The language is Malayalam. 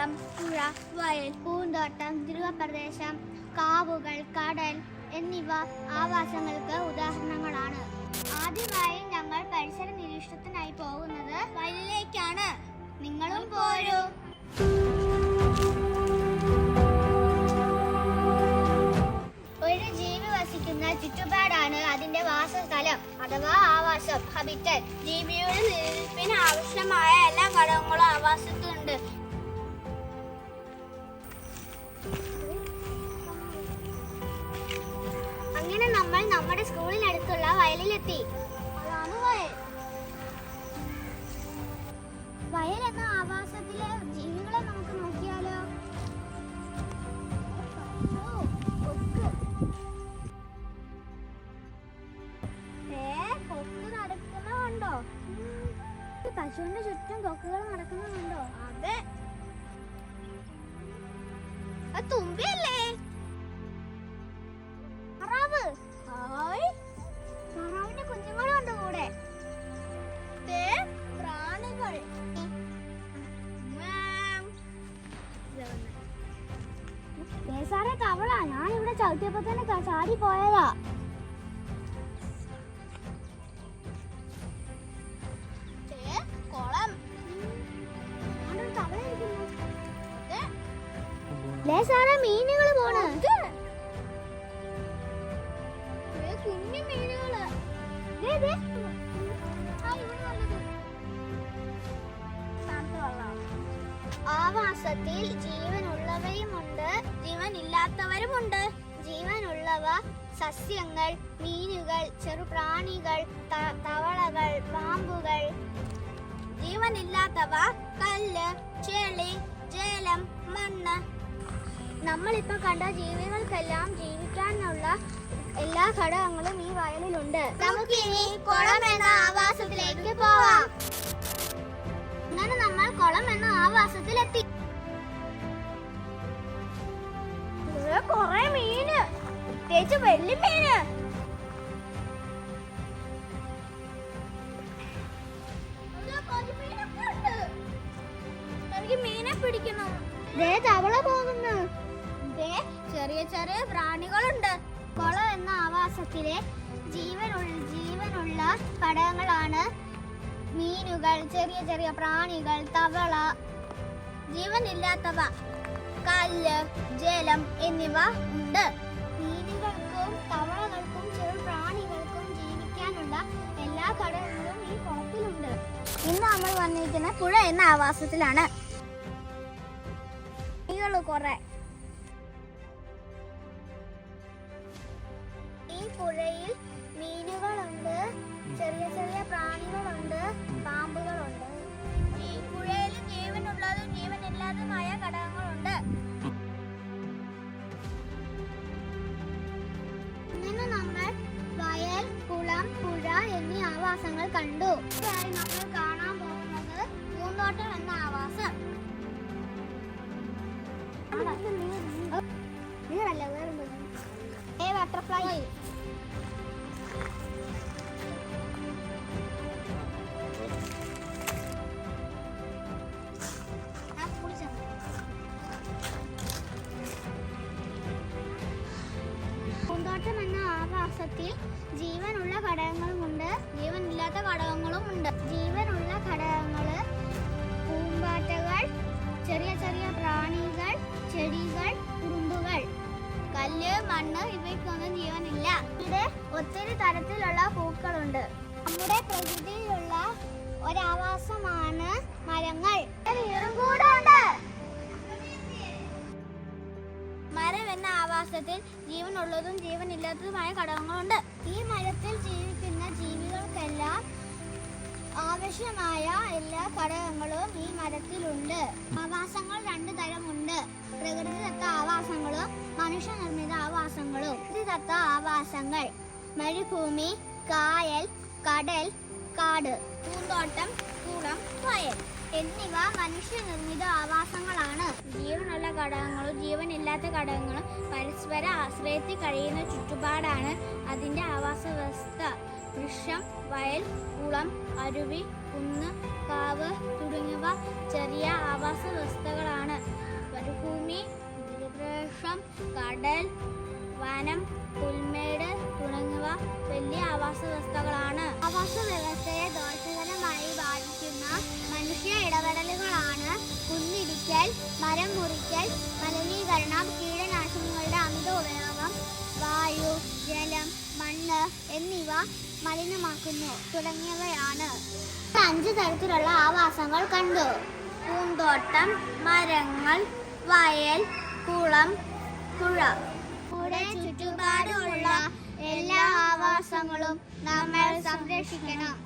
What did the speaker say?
കുളം പുഴ വയൽ പൂന്തോട്ടം ധ്രുവപ്രദേശം കാവുകൾ കടൽ എന്നിവ ആവാസങ്ങൾക്ക് ഉദാഹരണങ്ങളാണ്. ആദ്യമായി ഞങ്ങൾ പരിസര നിരീക്ഷണത്തിനായി പോകുന്നത് വയലിലേക്കാണ്. നിങ്ങളും പോരൂ. നമ്മുടെ സ്കൂളിനടുത്തുള്ള വയലിലെത്തി. അതാണ് വയൽ. വയൽ എന്ന ആവാസത്തിലെ ജീവികളെ നമുക്ക് നോക്കിയാലോ? നടക്കുന്നതുണ്ടോ? പശുവിന്റെ ചുറ്റും കൊക്കുകൾ നടക്കുന്നുണ്ടോ അത്. തുമ്പിയല്ലേ? ചവിട്ടിയപ്പോ തന്നെ ചാടി പോയതാ. മീനുകൾ പോണ്. കുഞ്ഞു മീനുകൾ. ആവാസത്തിൽ ജീവനുള്ളവയുമുണ്ട്. ജീവനില്ലാത്തവരുമുണ്ട്. ജീവനുള്ളവ സസ്യങ്ങൾ മീനുകൾ ചെറുപ്രാണികൾ തവളകൾ പാമ്പുകൾ ജീവനില്ലാത്തവ കല്ല് ചെളി ജലം മണ്ണ്. നമ്മളിപ്പോ കണ്ട ജീവികൾക്കെല്ലാം ജീവിക്കാനുള്ള എല്ലാ ഘടകങ്ങളും ഈ വയലിലുണ്ട്. നമുക്ക് ഇനി കുളം എന്ന ആവാസത്തിലേക്ക് പോവാം. അങ്ങനെ നമ്മൾ കുളം എന്ന ആവാസത്തിലെത്തി പ്രത്യേകിച്ച് വലിയ മീന് എനിക്ക് മീനെ പിടിക്കണം ദേ തവള പോകുന്നു. ദേ ചെറിയ ചെറിയ പ്രാണികളുണ്ട്. കുളം എന്ന ആവാസത്തിലെ ജീവനുള്ള ജീവനുള്ള ഘടകങ്ങളാണ് മീനുകൾ ചെറിയ ചെറിയ പ്രാണികൾ തവള ജീവനില്ലാത്തവ കല്ല് ജലം എന്നിവ ഉണ്ട്. മീനുകൾക്കും തവളകൾക്കും ചെറു പ്രാണികൾക്കും ജീവിക്കാനുള്ള എല്ലാ ഘടകങ്ങളും ഈ കുളത്തിലുണ്ട്. ഇന്ന് നമ്മൾ വന്നിരിക്കുന്ന പുഴ എന്ന ആവാസത്തിലാണ്. കുറെ. ഈ പുഴയിൽ മീനുകളുണ്ട് ചെറിയ ചെറിയ പ്രാണികളുണ്ട് പാമ്പുകളുണ്ട്. ഈ പുഴയിൽ ജീവനുള്ളതും ജീവനില്ലാത്തതുമായ ഘടകങ്ങളുണ്ട് എന്നീ ആവാസങ്ങൾ കണ്ടു. കാണാൻ പോകുന്നത് പൂന്തോട്ടം എന്ന ജീവനുള്ള ഘടകങ്ങളുമുണ്ട് ജീവനില്ലാത്ത ഘടകങ്ങളും ഉണ്ട്. ജീവനുള്ള ഘടകങ്ങൾ പൂമ്പാറ്റകൾ ചെറിയ ചെറിയ പ്രാണികൾ ചെടികൾ കുറുമ്പുകൾ. കല്ല് മണ്ണ് ഇവയ്ക്കൊന്നും ജീവനില്ല. ഇവിടെ ഒത്തിരി തരത്തിലുള്ള പൂക്കളുണ്ട്. നമ്മുടെ പ്രകൃതിയിലുള്ള ഒരാവാസമാണ് മരങ്ങൾ. ആവാസത്തിൽ ജീവനുള്ളതും ജീവനില്ലാത്തതുമായ ഘടകങ്ങളുണ്ട്. ഈ മരത്തിൽ ജീവിക്കുന്ന ജീവികൾക്കെല്ലാം ആവശ്യമായ എല്ലാ ഘടകങ്ങളും ഈ മരത്തിലുണ്ട്. ആവാസങ്ങൾ രണ്ടു തരമുണ്ട്. പ്രകൃതിദത്ത ആവാസങ്ങളും മനുഷ്യനിർമ്മിത ആവാസങ്ങളും. പ്രകൃതിദത്ത ആവാസങ്ങൾ മരുഭൂമി കായൽ കടൽ കാട് പൂന്തോട്ടം കുളം വയൽ. എന്നിവ മനുഷ്യനിർമ്മിത ആവാസങ്ങളാണ്. ജീവനുള്ള ഘടകങ്ങളും ജീവനില്ലാത്ത ഘടകങ്ങളും പരസ്പര ആശ്രയത്തിൽ കഴിയുന്ന ചുറ്റുപാടാണ് അതിന്റെ ആവാസ വ്യവസ്ഥ വൃക്ഷം വയൽ കുളം അരുവി കുന്ന് കാവ് തുടങ്ങിയവ ചെറിയ ആവാസ വ്യവസ്ഥകളാണ് മരുഭൂമി ജലപ്രദേശം കടൽ വനം പുൽമേട് തുടങ്ങിയവ വലിയ ആവാസ വ്യവസ്ഥകളാണ് ആവാസ വ്യവസ്ഥയെ മനുഷ്യ ഇടപെടലുകളാണ് കുന്നിടിക്കൽ മരം മുറിക്കൽ മലിനീകരണം കീടനാശിനികളുടെ അമിത ഉപയോഗം വായു ജലം മണ്ണ് എന്നിവ മലിനമാക്കുന്നു തുടങ്ങിയവയാണ്. അഞ്ച് തരത്തിലുള്ള ആവാസങ്ങൾ കണ്ടു. പൂന്തോട്ടം മരങ്ങൾ വയൽ കുളം പുഴ. കൂടെ ചുറ്റുപാടുമുള്ള എല്ലാ ആവാസങ്ങളും നമ്മൾ സംരക്ഷിക്കണം.